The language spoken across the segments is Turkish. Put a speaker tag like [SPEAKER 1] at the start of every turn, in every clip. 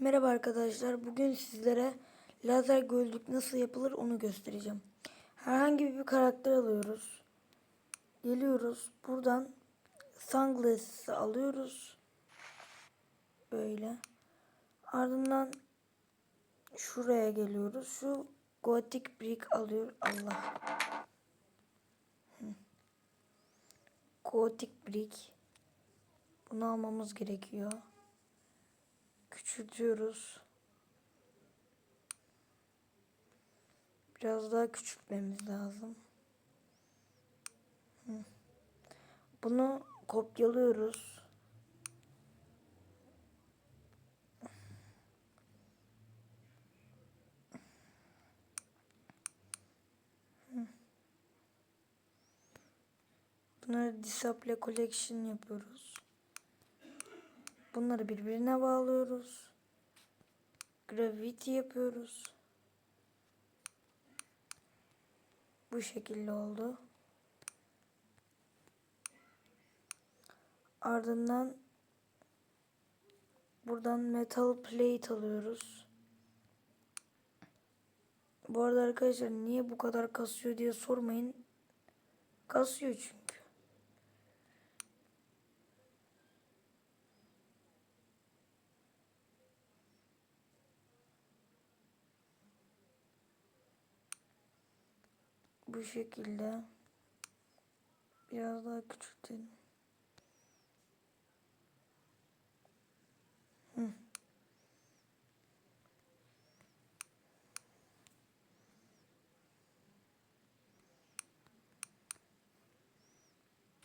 [SPEAKER 1] Merhaba arkadaşlar. Bugün sizlere lazer gözlük nasıl yapılır onu göstereceğim. Herhangi bir karakter alıyoruz. Geliyoruz. Buradan sunglass'ı alıyoruz. Böyle. Ardından şuraya geliyoruz. Şu Gothic brick alıyor. Allah. Gothic brick. Bunu almamız gerekiyor küçültüyoruz. Biraz daha küçültmemiz lazım. Bunu kopyalıyoruz. Bunları disable collection yapıyoruz. Bunları birbirine bağlıyoruz. Gravity yapıyoruz. Bu şekilde oldu. Ardından buradan metal plate alıyoruz. Bu arada arkadaşlar niye bu kadar kasıyor diye sormayın. Kasıyor çünkü. Bu şekilde biraz daha küçültelim.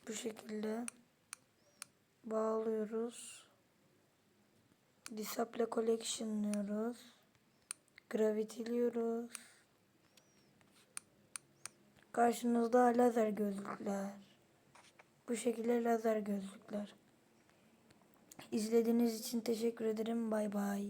[SPEAKER 1] Bu şekilde bağlıyoruz. Disable collection diyoruz. Gravity'liyoruz. Karşınızda lazer gözlükler. Bu şekilde lazer gözlükler. İzlediğiniz için teşekkür ederim. Bay bay.